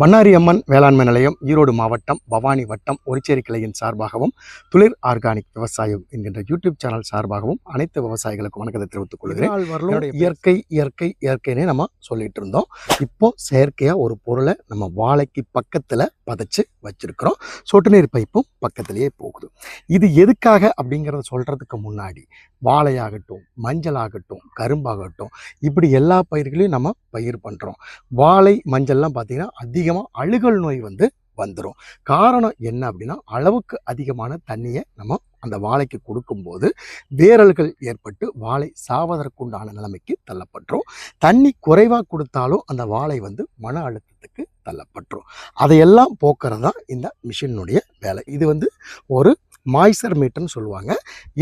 பண்ணாரி அம்மன் வேளாண்மை நிலையம் ஈரோடு மாவட்டம் பவானி வட்டம் ஒரிச்சேரி கிளையின் சார்பாகவும் துளிர் ஆர்கானிக் விவசாயம் என்கின்ற யூடியூப் சேனல் சார்பாகவும் அனைத்து விவசாயிகளுக்கும் வணக்கத்தை தெரிவித்துக் கொள்கிறேன். இயற்கை இயற்கை இயற்கைன்னு நம்ம சொல்லிட்டு இருந்தோம். இப்போ செயற்கையா ஒரு பொருளை நம்ம வாழைக்கு பக்கத்துல பதைச்சு வச்சிருக்கிறோம். சொட்டு நீர் பைப்பும் பக்கத்திலேயே போகுது. இது எதுக்காக அப்படிங்கிறத சொல்றதுக்கு முன்னாடி வாழையாகட்டும் மஞ்சள் ஆகட்டும் கரும்பாகட்டும் இப்படி எல்லா பயிர்களையும் நம்ம பயிர் பண்றோம். வாழை மஞ்சள்லாம் பார்த்தீங்கன்னா அதிகமாக அழுகல் நோய் வந்து வந்துடும் காரணம் என்ன அப்படின்னா அளவுக்கு அதிகமான தண்ணியை நம்ம அந்த வாழைக்கு கொடுக்கும்போது வேரல்கள் ஏற்பட்டு வாழை சாவதற்குண்டான நிலைமைக்கு தள்ளப்பட்டுரும். தண்ணி குறைவாக கொடுத்தாலும் அந்த வாழை வந்து மன அழுத்தத்துக்கு தள்ளப்பட்டுரும். அதையெல்லாம் போக்குறது தான் இந்த மிஷினுடைய வேலை. இது வந்து ஒரு மாய்சர் மீட்டர்னு சொல்லுவாங்க.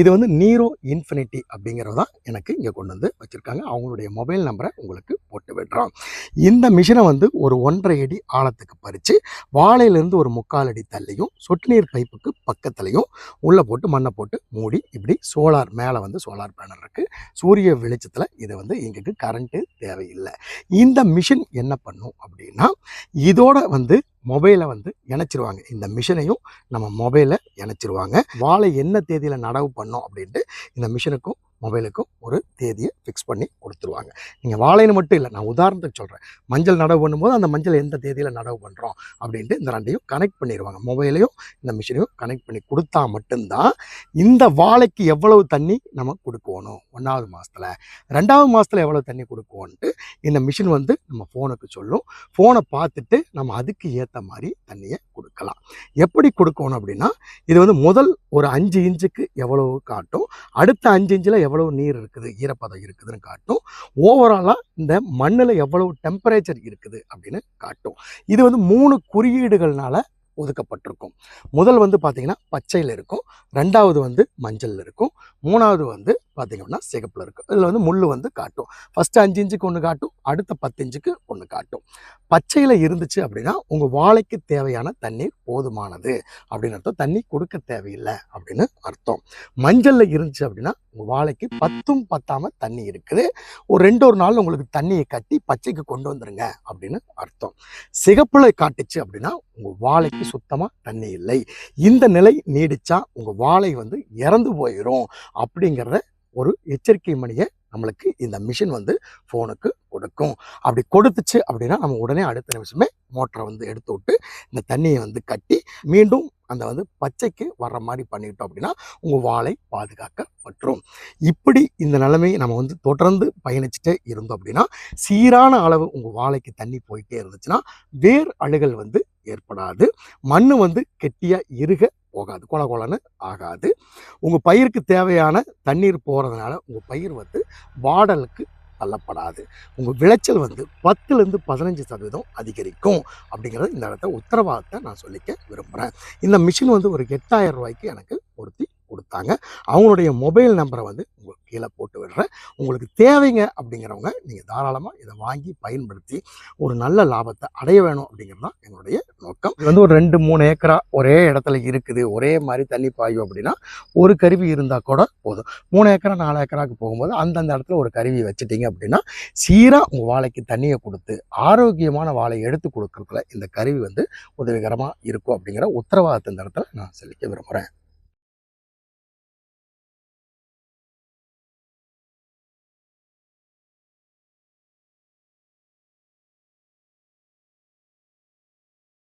இது வந்து நீரோ இன்ஃபினிட்டி அப்படிங்கிறது தான் எனக்கு இங்கே கொண்டு வந்து வச்சுருக்காங்க. அவங்களுடைய மொபைல் நம்பரை உங்களுக்கு போட்டு விடுறோம். இந்த மிஷினை வந்து ஒரு ஒன்றரை அடி ஆழத்துக்கு பறித்து வாழையிலேருந்து ஒரு முக்கால் அடி தள்ளியும் சொட்டு நீர் பைப்புக்கு பக்கத்துலையும் உள்ளே போட்டு மண்ணை போட்டு மூடி இப்படி சோலார் மேலே வந்து சோலார் பேனல் இருக்குது சூரிய வெளிச்சத்தில் இது வந்து எங்களுக்கு கரண்ட்டு தேவையில்லை. இந்த மிஷின் என்ன பண்ணும் அப்படின்னா இதோட வந்து மொபைலை வந்து இணைச்சிருவாங்க. இந்த மிஷினையும் நம்ம மொபைலை இணைச்சிருவாங்க. வாழை என்ன தேதியில் நடவு பண்ணோம் அப்படின்ட்டு இந்த மிஷினுக்கும் மொபைலுக்கும் ஒரு தேதியை ஃபிக்ஸ் பண்ணி கொடுத்துருவாங்க. நீங்கள் வாழைன்னு மட்டும் இல்லை நான் உதாரணத்துக்கு சொல்கிறேன் மஞ்சள் நடவு பண்ணும்போது அந்த மஞ்சள் எந்த தேதியில் நடவு பண்ணுறோம் அப்படின்ட்டு இந்த ரெண்டையும் கனெக்ட் பண்ணிடுவாங்க மொபைலையும் இந்த மிஷினையும் கனெக்ட் பண்ணி கொடுத்தா மட்டும்தான் இந்த வாழைக்கு எவ்வளவு தண்ணி நம்ம கொடுக்கணும்? ஒன்றாவது மாதத்தில் ரெண்டாவது மாதத்தில் எவ்வளோ தண்ணி கொடுக்கணுன்ட்டு இந்த மிஷின் வந்து நம்ம ஃபோனுக்கு சொல்லும். ஃபோனை பார்த்துட்டு நம்ம அதுக்கு ஏற்ற மாதிரி தண்ணியை கொடுக்கலாம். எப்படி கொடுக்கணும் அப்படின்னா இது வந்து முதல் ஒரு அஞ்சு இன்ச்சுக்கு எவ்வளவு காட்டும் அடுத்த அஞ்சு இன்ச்சில் எவ்வளவு நீர் இருக்குது ஈரப்பதம் இருக்குதுன்னு காட்டும் ஓவராலாக இந்த மண்ணில் எவ்வளவு டெம்பரேச்சர் இருக்குது அப்படின்னு காட்டும். இது வந்து மூணு குறியீடுகள்னால ஒதுக்கப்பட்டிருக்கும். முதல் வந்து பார்த்திங்கன்னா பச்சையில் இருக்கும் ரெண்டாவது வந்து மஞ்சளில் இருக்கும் மூணாவது வந்து பார்த்தீங்கன்னா சிகப்பில் இருக்கும். இதில் வந்து முள் வந்து காட்டும். ஃபஸ்ட்டு அஞ்சு இன்ச்சுக்கு ஒன்று காட்டும். அடுத்த பத்து இன்ச்சுக்கு ஒன்று காட்டும். பச்சையில் இருந்துச்சு அப்படின்னா உங்கள் வாழைக்கு தேவையான தண்ணீர் போதுமானது. அப்படின்னு அர்த்தம். தண்ணி கொடுக்க தேவையில்லை அப்படின்னு அர்த்தம். மஞ்சளில் இருந்துச்சு அப்படின்னா உங்கள் வாழைக்கு பத்தும் பத்தாமல் தண்ணி இருக்குது. ஒரு ரெண்டு ஒரு நாள் உங்களுக்கு தண்ணியை கட்டி பச்சைக்கு கொண்டு வந்துருங்க அப்படின்னு அர்த்தம். சிகப்பில் காட்டுச்சு அப்படின்னா உங்கள் வாழைக்கு சுத்தமாக தண்ணி இல்லை. இந்த நிலை நீடிச்சா உங்கள் வாழை வந்து இறந்து போயிடும் அப்படிங்கிறத ஒரு எச்சரிக்கை மணியை நம்மளுக்கு இந்த மிஷின் வந்து ஃபோனுக்கு கொடுக்கும். அப்படி கொடுத்துச்சு அப்படின்னா நம்ம உடனே அடுத்த நிமிஷமே மோட்டரை வந்து எடுத்து விட்டு இந்த தண்ணியை வந்து கட்டி மீண்டும் அந்த வந்து பச்சைக்கு வர்ற மாதிரி பண்ணிக்கிட்டோம் அப்படின்னா உங்கள் வாழை பாதுகாக்கப்பட்டுரும் இப்படி இந்த நிலைமையை நம்ம வந்து தொடர்ந்து பயணிச்சுட்டே இருந்தோம் அப்படின்னா சீரான அளவு உங்கள் வாழைக்கு தண்ணி போயிட்டே இருந்துச்சுன்னா வேர் அழுகல் வந்து ஏற்படாது. மண் வந்து கெட்டியாக இருக போகாது. கொல கொலன்னு ஆகாது. உங்கள் பயிருக்கு தேவையான தண்ணீர் போகிறதுனால உங்கள் பயிர் வந்து வாடலுக்கு தள்ளப்படாது. உங்கள் விளைச்சல் வந்து பத்துலேருந்து பதினஞ்சு சதவீதம் அதிகரிக்கும் அப்படிங்கிறது இந்த இடத்த உத்தரவாதத்தை நான் சொல்லிக்க விரும்புகிறேன் இந்த மிஷின் வந்து ஒரு எட்டாயிரம் ரூபாய்க்கு எனக்கு பொருத்தி கொடுத்தாங்க. அவங்களுடைய மொபைல் நம்பரை வந்து உங்கள் கீழே போட்டு விடுறேன். உங்களுக்கு தேவைங்க அப்படிங்கிறவங்க நீங்கள் தாராளமாக இதை வாங்கி பயன்படுத்தி ஒரு நல்ல லாபத்தை அடைய வேணும் அப்படிங்கிறது தான் எங்களுடைய நோக்கம். இது வந்து ஒரு ரெண்டு மூணு ஏக்கரா ஒரே இடத்துல இருக்குது. ஒரே மாதிரி தண்ணி பாயும் அப்படின்னா ஒரு கருவி இருந்தால் கூட போதும். மூணு ஏக்கரா நாலு ஏக்கராக்கு போகும்போது அந்தந்த இடத்துல ஒரு கருவி வச்சுட்டீங்க அப்படின்னா சீராக உங்கள் வாழைக்கு தண்ணியை கொடுத்து ஆரோக்கியமான வாழை எடுத்து கொடுக்குறதுல இந்த கருவி வந்து உதவிகரமாக இருக்கும் அப்படிங்கிற உத்தரவாதத்தை இந்த இடத்துல நான் செலுத்த விரும்புகிறேன்